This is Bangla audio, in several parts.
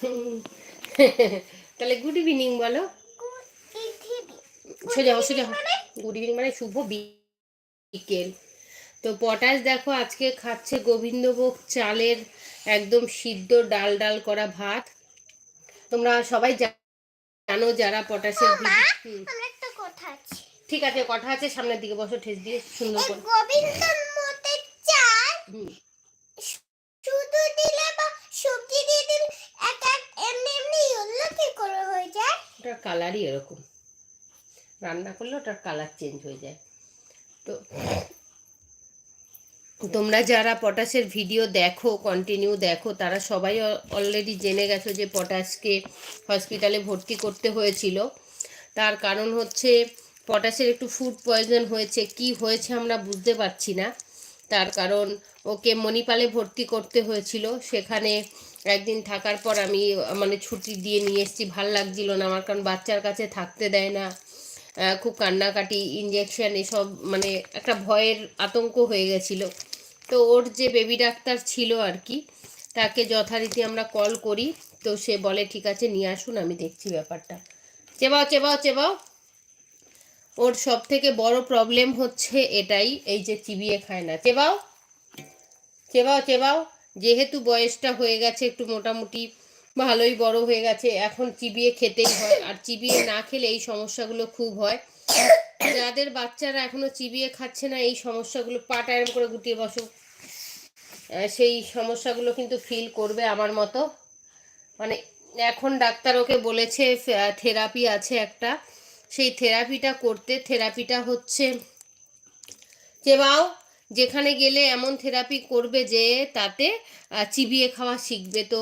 তাহলে গুড ইভিনিং বলো। সোজা হও, সোজা গুড ইভিনিং মানে? শুভ বি- বিকেল। তো পটাশ দেখো আজকে খাচ্ছে গোবিন্দভোগ চালের একদম সিদ্ধ ডাল ডাল করা ভাত। তোমরা সবাই জানো যারা পটাশের ঠিক আছে কথা আছে সামনের দিকে বসো ঠেস দিয়ে সুন্দর করে। গোবিন্দর মতে চাল হুম, শুধু দিলে বা সবজি দিয়ে দিলে এক এক এমনি এমনি ইয়েলো কি করে হয়ে যায় ওটার কালারই এরকম। রান্না করলে ওটার কালার চেঞ্জ হয়ে যায়। তো তোমরা যারা পটাশের ভিডিও দেখো কন্টিনিউ দেখো, তারা সবাই অলরেডি জেনে গেছো যে পটাশকে হসপিটালে ভর্তি করতে হয়েছিল। তার কারণ হচ্ছে পটাশের একটু ফুড পয়জন হয়েছে। কি হয়েছে আমরা বুঝতে পারছি না। তার কারণ ওকে মণিপালে ভর্তি করতে হয়েছিল। সেখানে একদিন থাকার পর আমি মানে ছুটি দিয়ে নিয়ে এসেছি, ভালো লাগছিল না আমার, কারণ বাচ্চার কাছে থাকতে দেয় না। খুব কান্নাকাটি ইঞ্জেকশন এসব মানে একটা ভয়ের আতঙ্ক হয়ে গেছিল। তো ওর যে বেবি ডাক্তার ছিল আর কি, তাকে যথারীতি আমরা কল করি। তো সে বলে, ঠিক আছে, নিয়ে আসুন, আমি দেখছি ব্যাপারটা। চেবাও চেবাও চেবাও। ওর সব থেকে বড় প্রবলেম হচ্ছে এটাই, এই যে চিবিয়ে খায় না। চেবাও চেবাও চেবাও। যেহেতু বয়সটা হয়ে গেছে, একটু মোটামুটি ভালোই বড় হয়ে গেছে, এখন চিবিয়ে খেতেই হয়। আর চিবিয়ে না খেলে এই সমস্যাগুলো খুব হয়। যাদের বাচ্চারা এখনও চিবিয়ে খাচ্ছে না, এই সমস্যাগুলো পাটা এরম করে গুটিয়ে বসো। সেই সমস্যাগুলো কিন্তু ফিল করবে আমার মতো। মানে এখন ডাক্তার ওকে বলেছে থেরাপি আছে একটা। সেই থেরাপিটা করতে থেরাপিটা হচ্ছে চেবাও যেখানে গেলে এমন থেরাপি করবে যে তাতে চিবিয়ে খাওয়া শিখবে। তো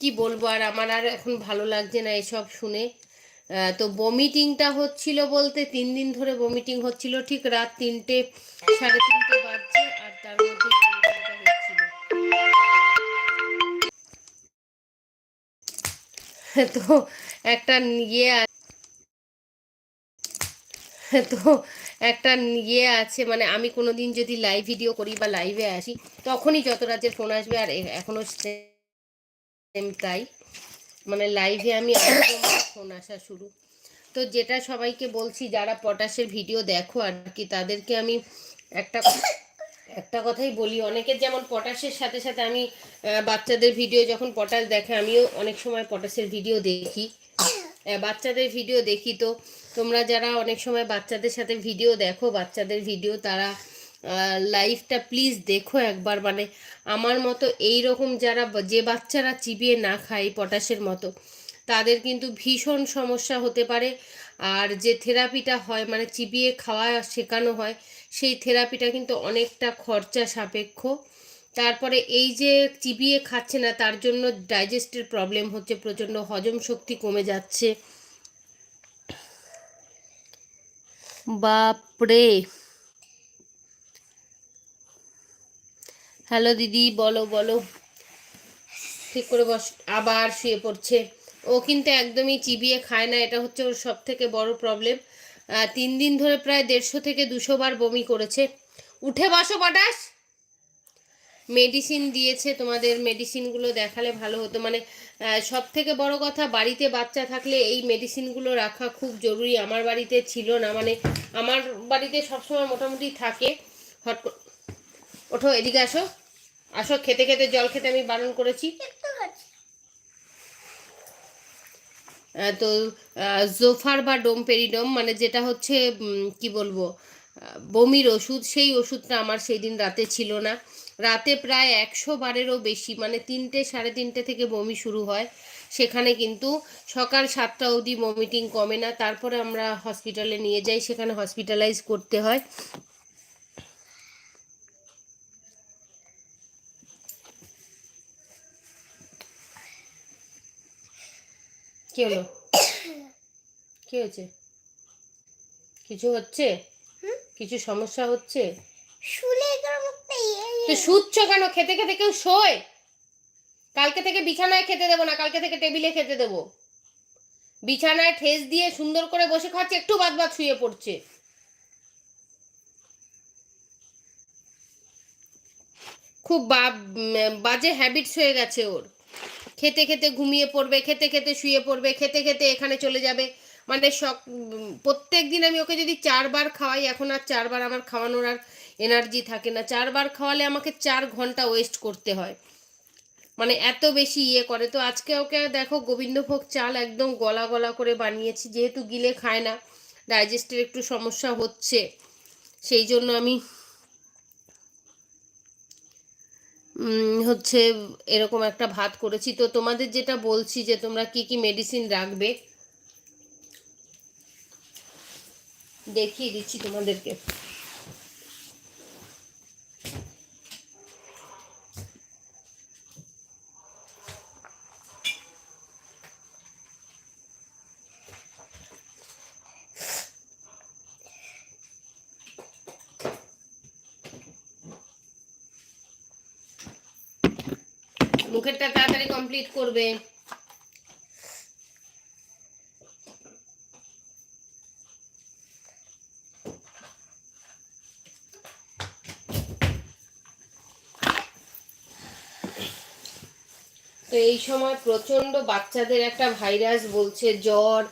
কি বলব আর আমার আর এখন ভালো লাগছে না এসব শুনে। তো বমিটিংটা হচ্ছিল বলতে তিন দিন ধরে বমিটিং হচ্ছিল ঠিক রাত তিনটে, সাড়ে তিনটে বাজছে আর তার মধ্যে তো একটা ইয়ে তো একটা ইয়ে আছে মানে আমি কোনো দিন যদি লাইভ ভিডিও করি বা লাইভে আসি, তখনই যত রাজ্যের ফোন আসবে আর এখনও এখনও সেম তাই। মানে লাইভে আমি ফোন আসা শুরু। তো যেটা সবাইকে বলছি, যারা পটাশের ভিডিও দেখো আর কি, তাদেরকে আমি একটা একটা কথাই বলি। অনেকের যেমন পটাশের সাথে সাথে আমি বাচ্চাদের ভিডিও যখন পটাশ দেখে, আমিও অনেক সময় পটাশের ভিডিও দেখি। বাচ্চাদের ভিডিও দেখি তো। তোমরা যারা অনেক সময় বাচ্চাদের সাথে ভিডিও দেখো, বাচ্চাদের ভিডিও তারা লাইফটা প্লিজ দেখো একবার। মানে আমার মতো এই রকম যারা, যে বাচ্চারা চিবিয়ে না খায় পটাশের মতো, তাদের কিন্তু ভীষণ সমস্যা হতে পারে। আর যে থেরাপিটা হয় মানে চিবিয়ে খাওয়া শেখানো হয়, সেই থেরাপিটা কিন্তু অনেকটা খরচা সাপেক্ষ। তারপরে এই যে চিবিয়ে খাচ্ছে না, তার জন্য ডাইজেস্টের প্রবলেম হচ্ছে, প্রচণ্ড হজম শক্তি কমে যাচ্ছে। বাপরে! হ্যালো দিদি, বলো বলো। ঠিক করে বস, আবার শুয়ে পড়ছে। ও কিন্তু একদমই চিবিয়ে খায় না, এটা হচ্ছে ওর সব থেকে বড় প্রবলেম। তিন দিন ধরে প্রায় দেড়শো থেকে দুশো বার বমি করেছে। উঠে বসো, পটাশ! মেডিসিন দিয়েছে, তোমাদের মেডিসিনগুলো দেখালে ভালো হতো। মানে সব থেকে বড় কথা, বাড়িতে বাচ্চা থাকলে এই মেডিসিনগুলো রাখা খুব জরুরি। আমার বাড়িতে ছিল না মানে আমার বাড়িতে সবসময় মোটামুটি থাকে। হট ওঠো, এদিকে আসো। আসো, খেতে খেতে জল খেতে আমি বারণ করেছি। তো জোফার বা ডোমপেরিডম মানে যেটা হচ্ছে কি বলব বমির ওষুধ, সেই ওষুধটা আমার সেই দিন রাতে ছিল না। রাতে প্রায় একশো বারেরও বেশি মানে তিনটে সাড়ে তিনটে থেকে বমি শুরু হয়। সেখানে কিন্তু সকাল সাতটা অবধি বমিটিং কমে না তারপরে আমরা হসপিটালে নিয়ে যাই সেখানে হসপিটালাইজ করতে হয়। কি হলো? কি হয়েছে? কিছু হচ্ছে? কিছু সমস্যা হচ্ছে? তো শুচ্ছ কেন? খেতে খেতে কেউ শোয়? কালকে থেকে বিছানায় খেতে দেবো না, কালকে থেকে টেবিলে খেতে দেবো। বিছানায় ঠেস দিয়ে সুন্দর করে বসে খাচ্ছে, একটু বাদ বাদ শুয়ে পড়ছে। খুব বাজে হ্যাবিটস হয়ে গেছে ওর। খেতে খেতে ঘুমিয়ে পড়বে, খেতে খেতে শুয়ে পড়বে, খেতে খেতে এখানে চলে যাবে। মানে সব প্রত্যেক দিন আমি ওকে যদি চারবার খাওয়াই, এখন আর চারবার আমার খাওয়ানোর আর এনার্জি থাকে না। চারবার খাওয়ালে আমাকে চার ঘণ্টা ওয়েস্ট করতে হয়। মানে এত বেশি ইয়ে করে। তো আজকে ওকে দেখো গোবিন্দভোগ চাল একদম গলা গলা করে বানিয়েছি। যেহেতু গিলে খায় না ডাইজেস্টের একটু সমস্যা হচ্ছে। সেই জন্য আমি হচ্ছে এরকম একটা ভাত করেছি। তো তোমাদের যেটা বলছি যে তোমরা কি কি মেডিসিন রাখবে, দেখিয়ে দিচ্ছি তোমাদেরকে। কমপ্লিট করবে। তো এই সময় প্রচণ্ড বাচ্চাদের একটা ভাইরাস বলছে, জ্বর,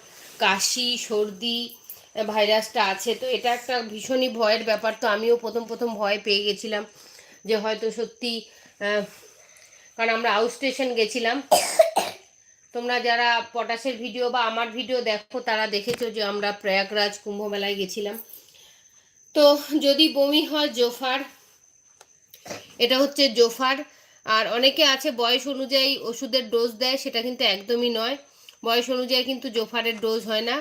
কাশি, সর্দি ভাইরাসটা আছে। তো এটা একটা ভীষণই ভয়ের ব্যাপার। তো আমিও প্রথম প্রথম ভয় পেয়ে গেছিলাম যে হয়তো সত্যি কারণ আমরা আউট স্টেশন গেছিলাম। তোমরা যারা পটাশের ভিডিও বা আমার ভিডিও দেখো, তারা দেখেছ যে আমরা প্রয়াগরাজ কুম্ভ মেলায় গেছিলাম। তো যদি বমি হয়, জোফার, এটা হচ্ছে জোফার। আর অনেকে আছে, বয়স অনুযায়ী ওষুধের ডোজ দেয়, সেটা কিন্তু একদমই নয়। বয়স অনুযায়ী কিন্তু জোফারের ডোজ হয় না।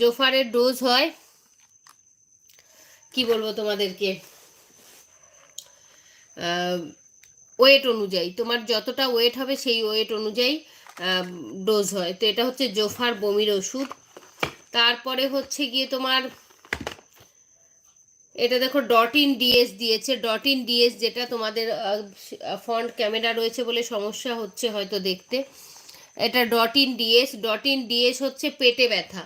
জোফারের ডোজ হয়, কি বলব তোমাদেরকে? ওয়েট অনুযায়ী, তোমার যতটা ওয়েট হবে সেই ওয়েট অনুযায়ী ডোজ হয়। তো এটা হচ্ছে জোফার বমির ওষুধ। তারপরে হচ্ছে গিয়ে তোমার, এটা দেখো ডট ইন ডিএস দিয়েছে। ডট ইন ডিএস যেটা তোমাদের ফ্রন্ট ক্যামেরা রয়েছে বলে সমস্যা হচ্ছে হয়তো দেখতে। এটা dot in DS dot in DS হচ্ছে পেটে ব্যথা।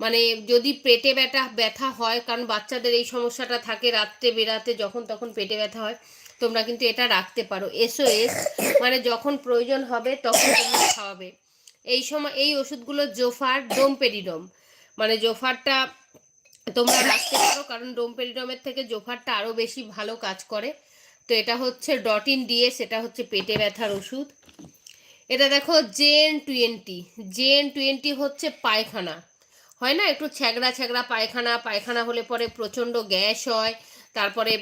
মানে যদি পেটে ব্যথা ব্যথা হয়, কারণ বাচ্চাদের এই সমস্যাটা থাকে রাত্রে বেরাতে, যখন তখন পেটে ব্যথা হয় তোমরা কিন্তু এটা রাখতে পারো। এসওএস মানে যখন প্রয়োজন হবে তখন তোমরা খাওয়াবে। এই সময়, এই ওষুধগুলো জোফার ডোমপেরিডম মানে জোফারটা তোমরা রাখতে পারো, কারণ ডোমপেরিডমের থেকে জোফারটা আরও বেশি ভালো কাজ করে। তো এটা হচ্ছে ডট ইন ডিএস এটা হচ্ছে পেটে ব্যথার ওষুধ। এটা দেখো জেন টোয়েন্টি জেন টোয়েন্টি হচ্ছে পায়খানা। হয় না? একটু ছ্যাগড়া ছ্যাগড়া পায়খানা পায়খানা হলে পরে প্রচণ্ড গ্যাস হয়। তারপরে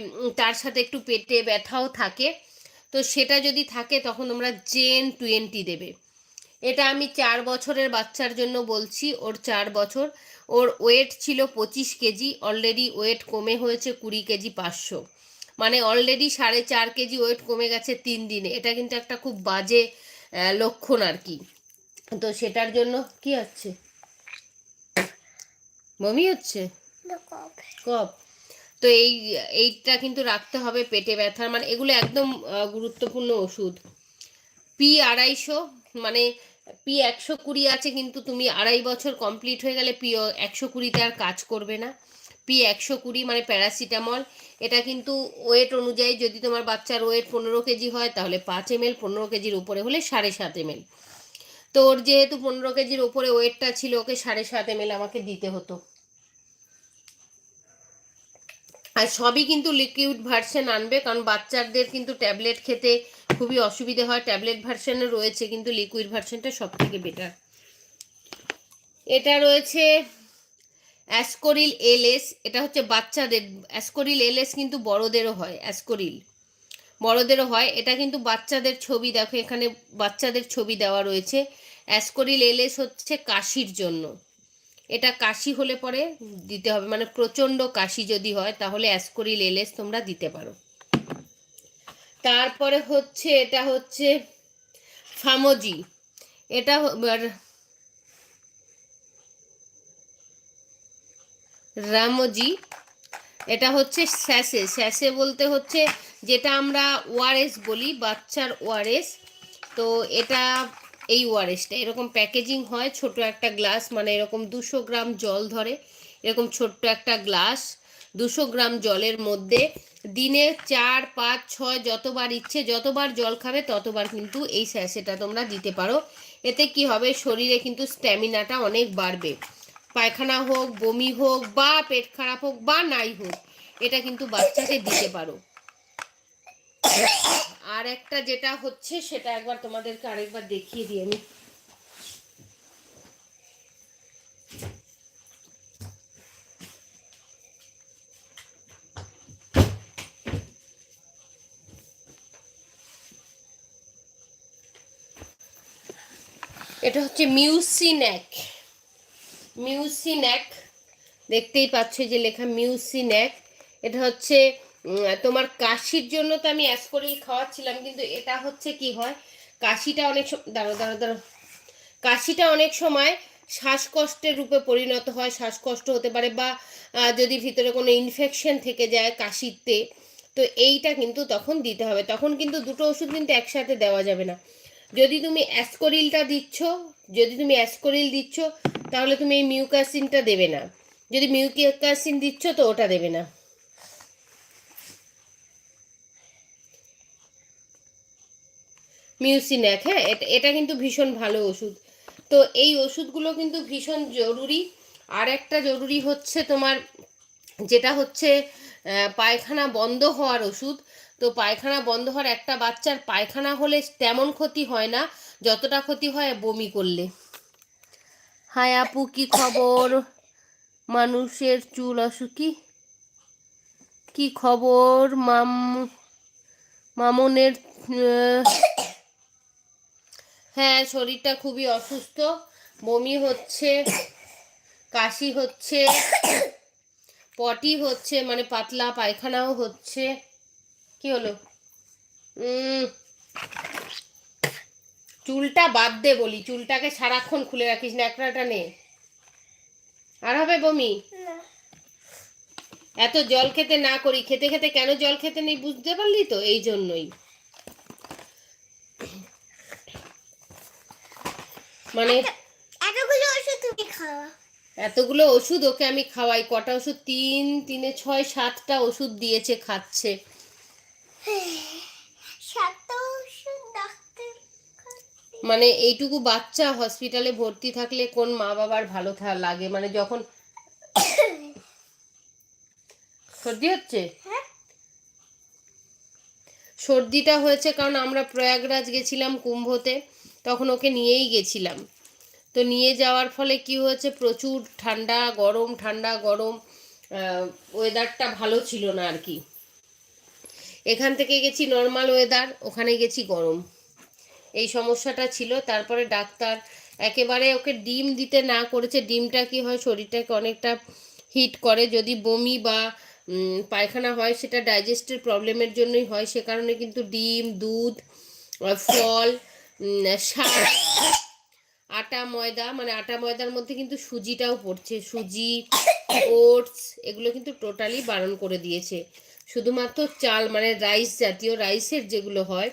তার সাথে একটু পেটে ব্যথাও থাকে। তো সেটা যদি থাকে তখন তোমরা জেন টোয়েন্টি দেবে। এটা আমি চার বছরের বাচ্চার জন্য বলছি ওর চার বছর। ওর ওয়েট ছিল পঁচিশ কেজি অলরেডি ওয়েট কমে হয়েছে কুড়ি কেজি পাঁচশো। মানে অলরেডি সাড়ে চার কেজি ওয়েট কমে গেছে তিন দিনে। এটা কিন্তু একটা খুব বাজে লক্ষণ আর কি। তো সেটার জন্য কি হচ্ছে? বমি হচ্ছে? কপ তো এই, এইটা কিন্তু রাখতে হবে পেটে ব্যথার মানে এগুলো একদম গুরুত্বপূর্ণ ওষুধ। পি আড়াইশো মানে পি একশো কুড়ি আছে কিন্তু তুমি আড়াই বছর কমপ্লিট হয়ে গেলে পি একশো কুড়িতে আর কাজ করবে না। পি একশো কুড়ি মানে প্যারাসিটামল, এটা কিন্তু ওয়েট অনুযায়ী যদি তোমার বাচ্চার ওয়েট পনেরো কেজি হয়, তাহলে পাঁচ এম এল পনেরো কেজির উপরে হলে সাড়ে সাত এম এল তো ওর যেহেতু পনেরো কেজির ওপরে ওয়েটটা ছিল, ওকে সাড়ে সাত এম এল আমাকে দিতে হতো। আর সবই কিন্তু লিকুইড ভার্সন আনবে, কারণ বাচ্চাদের কিন্তু ট্যাবলেট খেতে খুবই অসুবিধে হয়। ট্যাবলেট ভার্সনে রয়েছে, কিন্তু লিকুইড ভার্সনটা সব থেকে বেটার এটা রয়েছে অ্যাসকোরিল এলএস এটা হচ্ছে বাচ্চাদের অ্যাসকোরিল এলএস কিন্তু বড়দেরও হয় অ্যাসকোরিল বড়দেরও হয়, এটা কিন্তু বাচ্চাদের ছবি, দেখো এখানে বাচ্চাদের ছবি দেওয়া রয়েছে। অ্যাসকোরিল এলএস হচ্ছে কাশির জন্য। এটা কাশি হলে পরে দিতে হবে। মানে প্রচণ্ড কাশি যদি হয়, তাহলে অ্যাসকোরিল, এলএস তোমরা দিতে পারো। তারপরে হচ্ছে, এটা হচ্ছে ফামোজি। এটা রামোজি। এটা হচ্ছে স্যাসে। স্যাসে বলতে হচ্ছে যেটা আমরা ওআরএস বলি, বাচ্চার ওআরএস। তো এটা এই ওআরএসটা এরকম প্যাকেজিং হয়, ছোট একটা গ্লাস মানে এরকম দুশো গ্রাম জল ধরে, এরকম ছোট্ট একটা গ্লাস দুশো গ্রাম জলের মধ্যে দিনে চার, পাঁচ, ছয় যতবার ইচ্ছে, যতবার জল খাবে ততবার কিন্তু এই স্যাশেটা তোমরা দিতে পারো। এতে কি হবে? শরীরে কিন্তু স্ট্যামিনাটা অনেক বাড়বে। পায়খানা হোক, বমি হোক, বা পেট খারাপ হোক, বা নাই হোক, এটা কিন্তু বাচ্চাকে দিতে পারো। আর একটা যেটা হচ্ছে, সেটা একবার তোমাদেরকে আরেকবার দেখিয়ে দিই আমি এটা হচ্ছে মিউসিন্যাক মিউসিন্যাক দেখতেই পাচ্ছ যে লেখা মিউসিন্যাক এটা হচ্ছে তোমার কাশির জন্য তো আমি অ্যাসকোরিল খাওয়াচ্ছিলাম, কিন্তু এটা হচ্ছে কি হয়, কাশিটা অনেক দাঁড়ো দাঁড়ো দাঁড়ো কাশিটা অনেক সময় শ্বাসকষ্টের রূপে পরিণত হয়, শ্বাসকষ্ট হতে পারে বা যদি ভিতরে কোনো ইনফেকশন থেকে যায় কাশিতে, তো এইটা কিন্তু তখন দিতে হবে। তখন কিন্তু দুটো ওষুধ কিন্তু একসাথে দেওয়া যাবে না। যদি তুমি অ্যাসকোরিলটা দিচ্ছ, যদি তুমি অ্যাসকোরিল দিচ্ছ, তাহলে তুমি এই মিউকাসিনটা দেবে না। যদি মিউকাসিন দিচ্ছ তো ওটা দেবে না। মিউসিন্যাক হ্যাঁ এটা এটা কিন্তু ভীষণ ভালো ওষুধ। তো এই ওষুধগুলো কিন্তু ভীষণ জরুরি। আর একটা জরুরি হচ্ছে তোমার, যেটা হচ্ছে পায়খানা বন্ধ হওয়ার ওষুধ। তো পায়খানা বন্ধ হওয়ার একটা বাচ্চার পায়খানা হলে তেমন ক্ষতি হয় না, যতটা ক্ষতি হয় বমি করলে। হাই আপু, কি খবর? মানুষের চুল অসুখী, কি? খবর, মাম, মামনের হ্যাঁ শরীরটা খুবই অসুস্থ। বমি হচ্ছে কাশি হচ্ছে পটি হচ্ছে মানে পাতলা পায়খানাও হচ্ছে। কি হলো? চুলটা বাদ দে বলি চুলটাকে সারাক্ষণ খুলে রাখিস না একটা নে। আর হবে বমি? এত জল খেতে না করি খেতে খেতে কেন জল খেতে নেই বুঝতে পারলি তো? এই জন্যই। মানে এতগুলো ওষুধ তুমি খাওয়া। এতগুলো ওষুধ ওকে আমি খাওয়াই। কটা ওষুধ? তিন তিনে ছয় সাতটা ওষুধ দিয়েছে খাচ্ছে। মানে এইটুকু বাচ্চা হসপিটালে ভর্তি থাকলে কোন মা বাবার ভালো লাগে? মানে যখন সর্দি হচ্ছে? হ্যাঁ। সর্দিটা হয়েছে কারণ আমরা প্রয়াগরাজ গেছিলাম কুম্ভতে। তখন ওকে নিয়েই গেছিলাম। তো নিয়ে যাওয়ার ফলে কি হয়েছে? প্রচুর ঠান্ডা, গরম ঠান্ডা, গরম ওয়েদারটা ভালো ছিল না আর কি। এখান থেকে গেছি নর্মাল ওয়েদার ওখানে গেছি গরম। এই সমস্যাটা ছিল। তারপরে ডাক্তার একেবারে ওকে ডিম দিতে না করেছে। ডিমটা কি হয়? শরীরটাকে অনেকটা হিট করে। যদি বমি বা পায়খানা হয়, সেটা ডাইজেস্টের প্রবলেমের জন্যই হয়। সে কারণে কিন্তু ডিম, দুধ ফল শাক আটা, ময়দা মানে আটা, ময়দার মধ্যে কিন্তু সুজিটাও পড়ছে। সুজি, ওটস, এগুলো কিন্তু টোটালি বারণ করে দিয়েছে। শুধুমাত্র চাল মানে রাইস জাতীয় রাইসের যেগুলো হয়,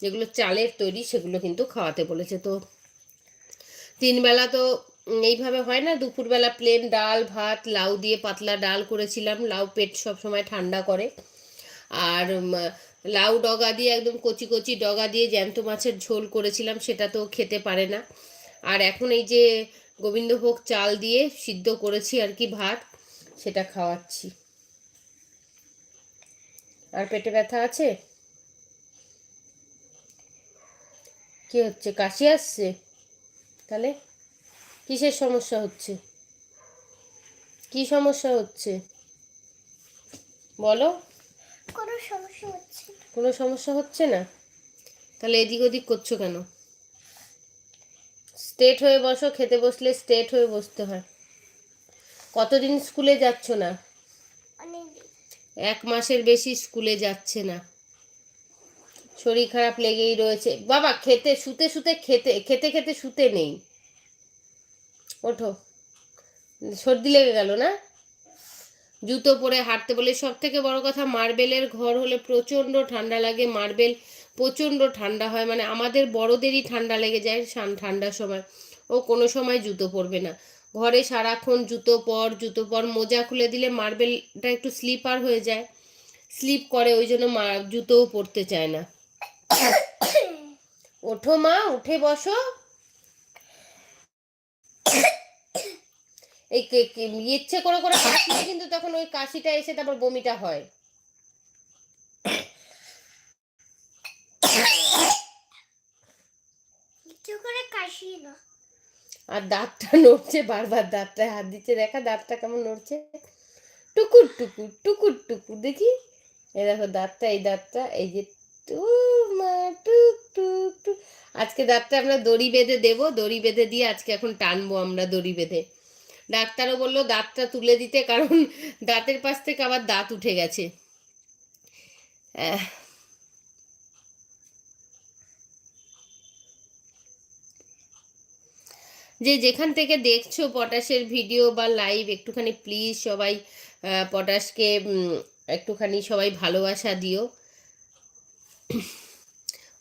যেগুলো চালের তৈরি, সেগুলো কিন্তু খাওয়াতে বলেছে। তো তিনবেলা তো এইভাবে হয় না, দুপুরবেলা প্লেন ডাল, ভাত, লাউ দিয়ে পাতলা ডাল করেছিলাম। লাউ পেট সব সময় ঠান্ডা করে। আর লাউ ডগা দিয়ে একদম কচি কচি ডগা দিয়ে জ্যান্ত মাছের ঝোল করেছিলাম, সেটা তো খেতে পারে না। আর এখন এই যে গোবিন্দভোগ চাল দিয়ে সিদ্ধ করেছি আর কি ভাত, সেটা খাওয়াচ্ছি। আর পেটে ব্যথা আছে? কি হচ্ছে, কাশি আসছে? তাহলে কিসের সমস্যা হচ্ছে? কি সমস্যা হচ্ছে? বলো। কোনো সমস্যা হচ্ছে না। কোনো সমস্যা হচ্ছে না? তাহলে এদিক ওদিক করছ কেন? স্ট্রেট হয়ে বসো খেতে বসলে স্ট্রেট হয়ে বসতে হয়। কতদিন স্কুলে যাচ্ছ না? এক মাসের বেশি স্কুলে যাচ্ছে না। শরীর খারাপ লেগেই রয়েছে। বাবা খেতে শুতে শুতে খেতে খেতে খেতে শুতে নেই। ওঠো। সর্দি লেগে গেল না? জুতো পরে হাঁটতে বলে সব থেকে বড় কথা, মার্বেলের ঘর হলে প্রচণ্ড ঠান্ডা লাগে। মার্বেল প্রচণ্ড ঠান্ডা হয় মানে আমাদের বড়দেরই ঠান্ডা লেগে যায় ঠান্ডার সময়। ও কোনো সময় জুতো পরবে না। ঘরে সারাক্ষণ জুতো পর জুতো পর, মোজা খুলে দিলে মার্বেলটা একটু স্লিপার হয়ে যায়। স্লিপ করে, ওই জন্য জুতোও পরতে চায় না। ওঠো মা, উঠে বসো। এই ইচ্ছে করে করে কাশিতে কিন্তু তখন ওই কাশিটা এসে তারপর বমিটা হয়। কাশি আর দাঁতটা নড়ছে বারবার দাঁতটা হাত দিচ্ছে। দেখা দাঁতটা কেমন নড়ছে। টুকুর টুকুর টুকুর টুকুর। দেখি? এই দেখো দাঁতটা এই দাঁতটা এই যে টু মা টুক টুক টুক। আজকে দাঁতটা আমরা দড়ি বেঁধে দেবো। দড়ি বেঁধে দিয়ে আজকে এখন টানবো আমরা দড়ি বেঁধে। ডাক্তারও বলল দাঁতটা তুলে দিতে, কারণ দাঁতের পাশ থেকে আবার দাঁত উঠে গেছে। যে যেখান থেকে দেখছ পটাশের ভিডিও বা লাইভ, একটুখানি প্লিজ সবাই পটাশকে একটুখানি সবাই ভালোবাসা দিও।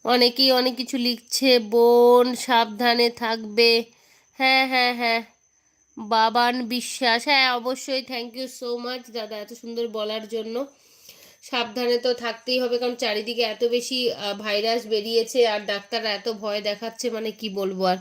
অনেকেই অনেক কিছু লিখছে, বোন সাবধানে থাকবে। হ্যাঁ হ্যাঁ হ্যাঁ। বাবান বিশ্বাস হ্যাঁ অবশ্যই থ্যাংক ইউ সো মাচ দাদা এত সুন্দর বলার জন্য। সাবধানে তো থাকতেই হবে, কারণ চারিদিকে এত বেশি ভাইরাস বেরিয়েছে আর ডাক্তাররা এত ভয় দেখাচ্ছে মানে কি বলব আর।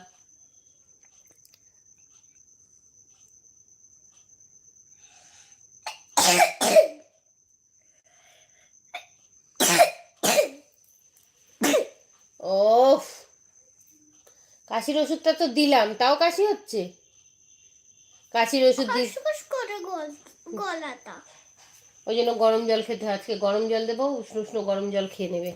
কাশির ওষুধটা তো দিলাম, তাও কাশি হচ্ছে? কাশির ওষুধ দি খসখস করে গল গলাটা। ওই জন্য গরম জল খেতে হয়। আজকে গরম জল দেবো উষ্ণ উষ্ণ গরম জল খেয়ে নেবে।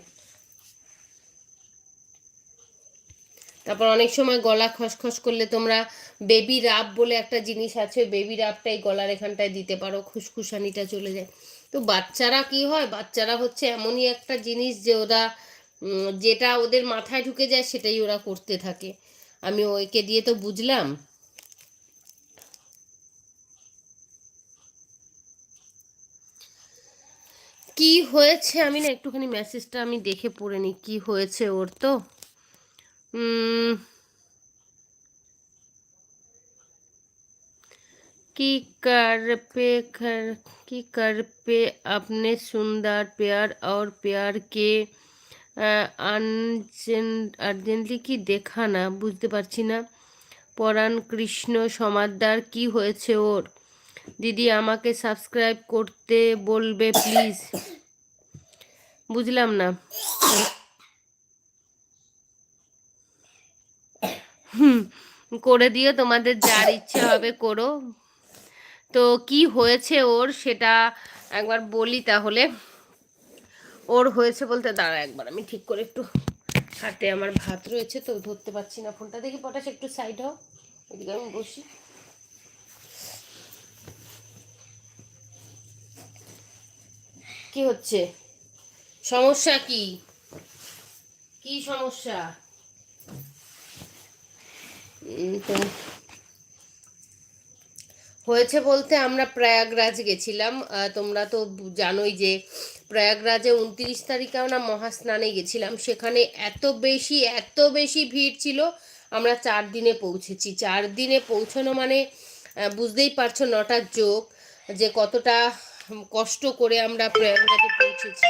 তারপর অনেক সময় গলা খসখস করলে তোমরা বেবি রাব বলে একটা জিনিস আছে। বেবি রাবটা এই গলার এখানটায় দিতে পারো খুসখুসানিটা চলে যায়। তো বাচ্চারা কি হয়? বাচ্চারা হচ্ছে এমনই একটা জিনিস যে ওরা যেটা ওদের মাথায় ঢুকে যায় সেটাই ওরা করতে থাকে। আমি ওকে দিয়ে তো বুঝলাম। কি হয়েছে আমি না একটুখানি মেসেজটা আমি দেখে পড়ে নিই কি হয়েছে ওর তো উম, কি कर पे कर কি कर पे अपने सुंदर प्यार और प्यार के আর্জেন্টলি কি দেখা না বুঝতে পারছি না পরাণ কৃষ্ণ সমাদ্দার কি হয়েছে ওর দিদি আমাকে সাবস্ক্রাইব করতে বলবে প্লিজ বুঝলাম না। করে দিও, তোমাদের যার ইচ্ছে হবে করো। তো কি হয়েছে ওর সেটা একবার বলি তাহলে। ওর হয়েছে বলতে, দাঁড়া একবার, আমি ঠিক করে একটু হাতে আমার ভাত রয়েছে, তো ধরতে পারছি না ফোনটা। দেখি পটাশ, একটু সাইড হও। এদিকে আমি বসি। কি হচ্ছে? সমস্যা কি? কি সমস্যা? হয়েছে বলতে আমরা প্রয়াগরাজ গেছিলাম। তোমরা তো জানোই যে প্রয়াগরাজে উনত্রিশ তারিখে আমরা মহাস্নানে গেছিলাম। সেখানে এত বেশি এত বেশি ভিড় ছিল। আমরা চার দিনে পৌঁছেছি। চার দিনে পৌঁছানো মানে বুঝতেই পারছ নটার যোগ যে কতটা কষ্ট করে আমরা প্রয়াগরাজে পৌঁছেছি।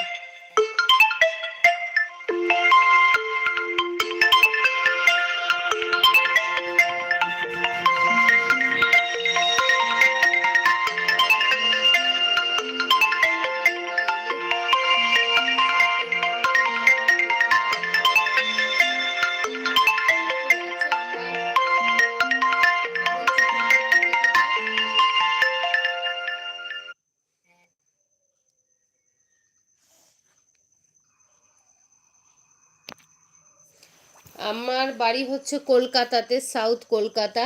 বাড়ি হচ্ছে কলকাতাতে সাউথ কলকাতা।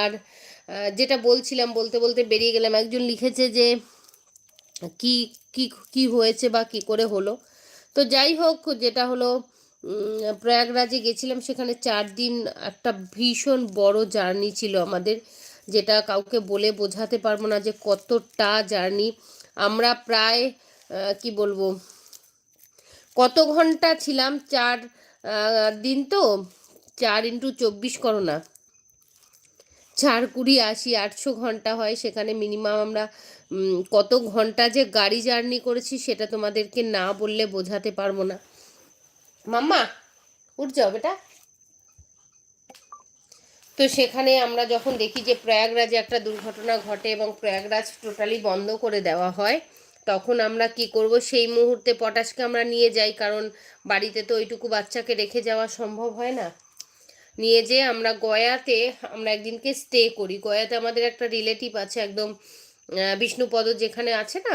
আর যেটা বলছিলাম, বলতে বলতে বেরিয়ে গেলাম। একজন লিখেছে যে, কি কি কি হয়েছে বা কি করে হলো। তো যাই হোক, যেটা হলো প্রয়াগরাজে গেছিলাম, সেখানে চার দিন একটা ভীষণ বড় জার্নি ছিল আমাদের। যেটা কাউকে বলে বোঝাতে পারব না যে কতটা জার্নি আমরা প্রায় কি বলব, কত ঘণ্টা ছিলাম? চার দিন তো? চার ইন্টু চব্বিশ করো না। চার কুড়ি আশি, আটশো ঘণ্টা হয়, সেখানে মিনিমাম আমরা কত ঘণ্টা যে গাড়ি জার্নি করেছি সেটা তোমাদেরকে না বললে বোঝাতে পারব না। মাম্মা উঠ যাও বেটা? তো সেখানে আমরা যখন দেখি যে প্রয়াগরাজে একটা দুর্ঘটনা ঘটে এবং প্রয়াগরাজ টোটালি বন্ধ করে দেওয়া হয়, তখন আমরা কি করব? সেই মুহূর্তে পটাশকে আমরা নিয়ে যাই, কারণ বাড়িতে তো ওইটুকু বাচ্চাকে রেখে যাওয়া সম্ভব হয় না। নিয়ে যেয়ে আমরা গয়াতে আমরা একদিনকে স্টে করি। গয়াতে আমাদের একটা রিলেটিভ আছে একদম বিষ্ণুপদ যেখানে আছে না,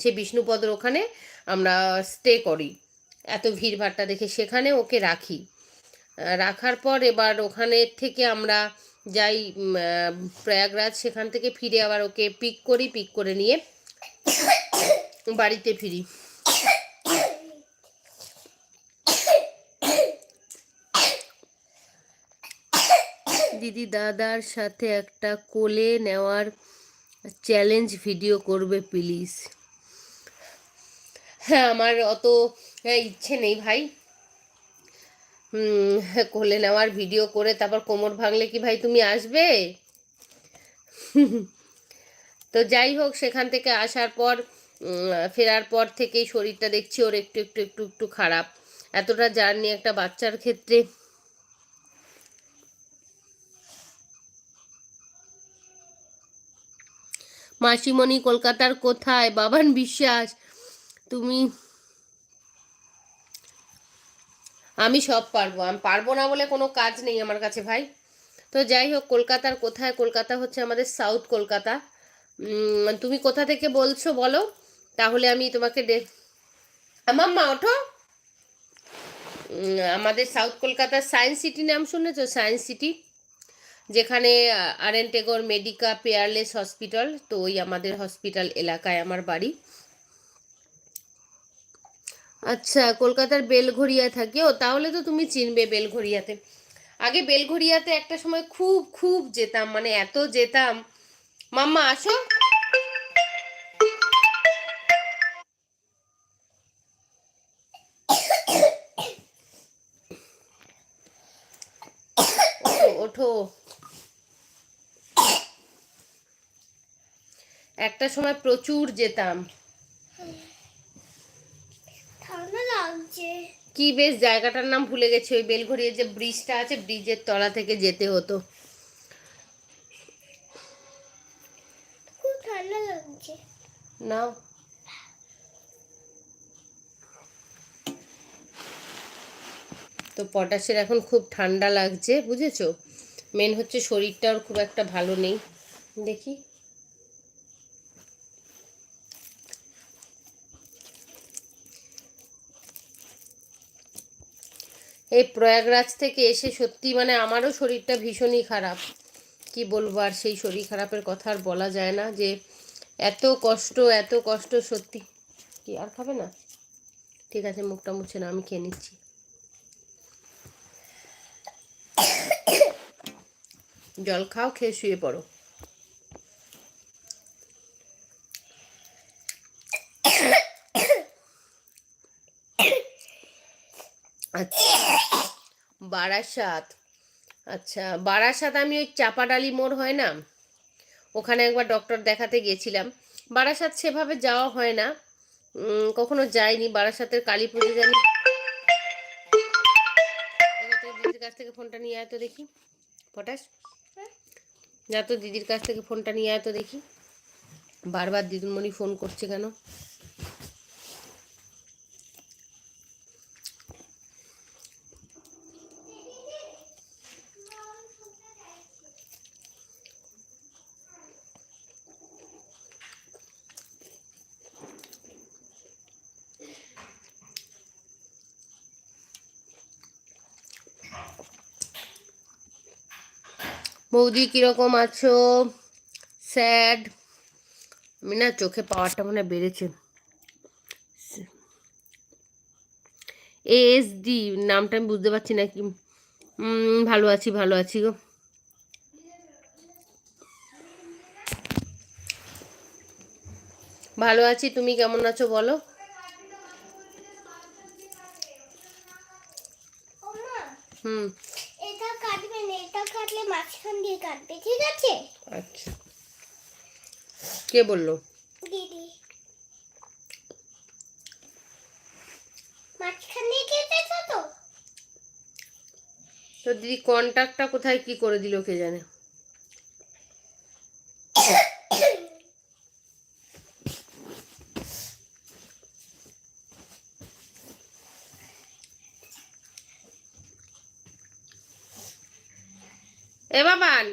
সে বিষ্ণুপদর ওখানে আমরা স্টে করি। এত ভিড়ভাট্টা দেখে সেখানে ওকে রাখি। রাখার পর এবার ওখানে থেকে আমরা যাই প্রয়াগরাজ, সেখান থেকে ফিরে আবার ওকে পিক করি পিক করে নিয়ে বাড়িতে ফিরি। দিদি দাদার সাথে একটা কোলে নেওয়ার চ্যালেঞ্জ ভিডিও করবে প্লিজ হ্যাঁ আমার অত হ্যাঁ, ইচ্ছে নেই ভাই। হুম কোলে নেওয়ার ভিডিও করে তারপর কোমর ভাঙলে কি ভাই তুমি আসবে? তো যাই হোক সেখান থেকে আসার পর ফেরার পর থেকেই শরীরটা দেখছি ওর একটু একটু একটু একটু খারাপ। এতটা জার্নি একটা বাচ্চার ক্ষেত্রে মাসিমণি কলকাতার কোথায়? বাবান বিশ্বাস, তুমি আমি সব পারব। আমি পারব না বলে কোনো কাজ নেই আমার কাছে ভাই। তো যাই হোক, কলকাতার কোথায়? কলকাতা হচ্ছে আমাদের সাউথ কলকাতা। তুমি কোথা থেকে বলছো বলো? তাহলে আমি তোমাকে দে আমার মা ওঠো আমাদের সাউথ কলকাতার সায়েন্স সিটি নাম শুনেছো? Science city. যেখানে R N Tagore Medica Peerless hospital, তো ওই আমাদের হসপিটাল এলাকায় আমার বাড়ি। আচ্ছা কলকাতার বেলঘরিয়া থাকি। ও, তাহলে তো তুমি চিনবে বেলঘরিয়াতে আগে বেলঘরিয়াতে একটা সময় খুব খুব যেতাম মানে এত যেতাম। মাম্মা, আসো। ওঠো। একটা সময় প্রচুর যেতাম। লাগছে। কি বেশ জায়গাটার নাম ভুলে গেছি ওই বেলঘরিয়ে যে ব্রিজটা আছে ব্রিজের তলা থেকে যেতে হতো। খুব ঠান্ডা লাগছে। নাও। তো পটাশের এখন খুব ঠান্ডা লাগছে বুঝেছ? মেন হচ্ছে শরীরটা ওর খুব একটা ভালো নেই। দেখি। এই প্রয়াগরাজ থেকে এসে সত্যি মানে আমারও শরীরটা ভীষণই খারাপ। কি বলব আর সেই শরীর খারাপের কথা আর বলা যায় না যে এত কষ্ট এত কষ্ট সত্যি। কি আর খাবে না? ঠিক আছে, মুখটা মুছে না আমি খেয়ে নিচ্ছি। জল খাও, খেয়ে শুয়ে পড়ো। আচ্ছা। বারাসাত। আচ্ছা বারাসাত আমি ওই চাপাডালি মোড় হয় না? ওখানে একবার ডক্টর দেখাতে গেছিলাম। বারাসাত সেভাবে যাওয়া হয় না। কখনো যাইনি। বারাসাতের কালী পুজো জানি দিদির কাছ থেকে ফোনটা নিয়ে আয় তো দেখি। পটাশ? যা তো দিদির কাছ থেকে ফোনটা নিয়ে আয় দেখি। বারবার দিদুমণি ফোন করছে কেন? বৌদি কীরকম আছো? স্যাড? আমি না চোখে পাওয়ারটা মনে হয় বেড়েছে। এএসডি নামটা আমি বুঝতে পারছি না কি। ভালো আছি ভালো আছি গো। ভালো আছি, তুমি কেমন আছো বলো? হুম। কাটলে মাঝখান দিয়ে কাটবে ঠিক আছে? আচ্ছা। কে বলল? দিদি। মাঝখান দিয়ে কেটেছো তো? তো দিদি কন্ট্যাক্টটা কোথায় কি করে দিল কে জানে এ বাবান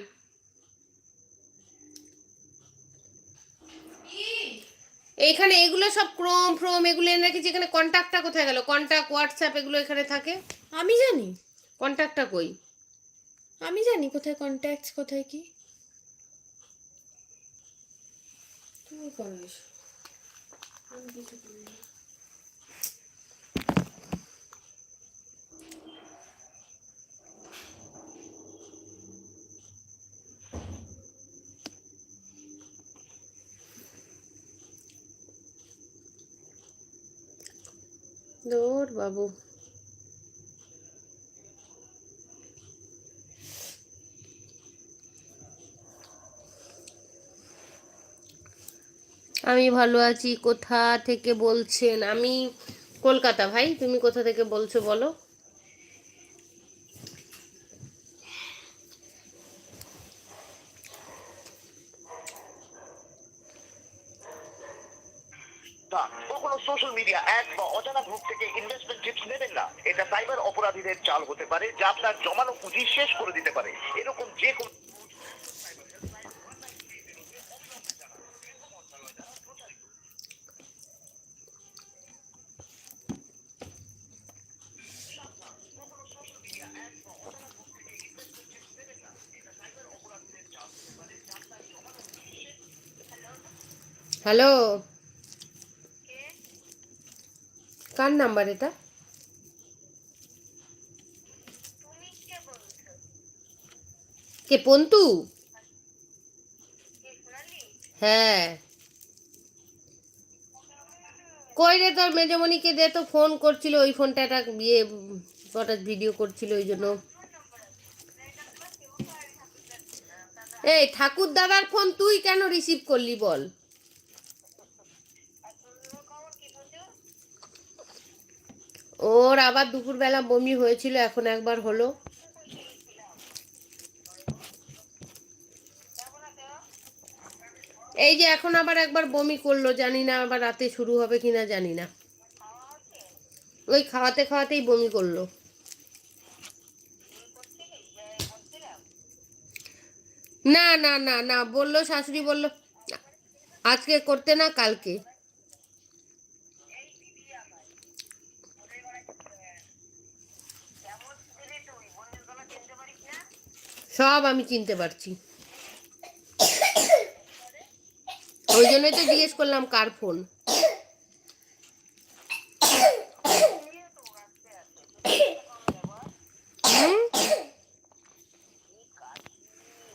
এইখানে এগুলো সব ক্রোম ফ্রোম এগুলো এনে রেখেছি এখানে কন্ট্যাক্টটা কোথায় গেল? কন্ট্যাক্ট হোয়াটসঅ্যাপ এগুলো এখানে থাকে? আমি জানি। কন্ট্যাক্টটা কই? আমি জানি কোথায় কন্ট্যাক্টস কোথায় কি। তুমি করো। আমি কিছু দৌড় বাবু। আমি ভালো আছি। কোথা থেকে বলছেন? আমি কলকাতা ভাই। তুমি কোথা থেকে বলছো বলো না কখনো সোশ্যাল মিডিয়া অ্যাড বা অজানা গ্রুপ থেকে ইনভেস্টমেন্ট টিপস নেবেন না এটা সাইবার অপরাধীদের চাল হতে পারে যা আপনার জমানো পুঁজি শেষ করে দিতে পারে। এরকম যে কোনো হ্যালো কার নাম্বার এটা? কে পন্তু হ্যাঁ। কই রে তোর মেজমণিকে দে তো ফোন করছিল ওই ফোনটা একটা বিয়ে হঠাৎ ভিডিও করছিল ওই জন্য। এই ঠাকুর দাদার ফোন তুই কেন রিসিভ করলি বল। ওর আবার দুপুরবেলা বমি হয়েছিল এখন একবার হলো। এই যে এখন আবার একবার বমি করল, জানি না আবার রাতে শুরু হবে কিনা, জানি না। ওই খাওয়াতে খাওয়াতেই বমি করল। না না না না, বলল, শাশুড়ি বলল, আজকে করতে না কালকে। সব আমি চিনতে পারছি। ওই জন্যই তো জিজ্ঞেস করলাম কার ফোন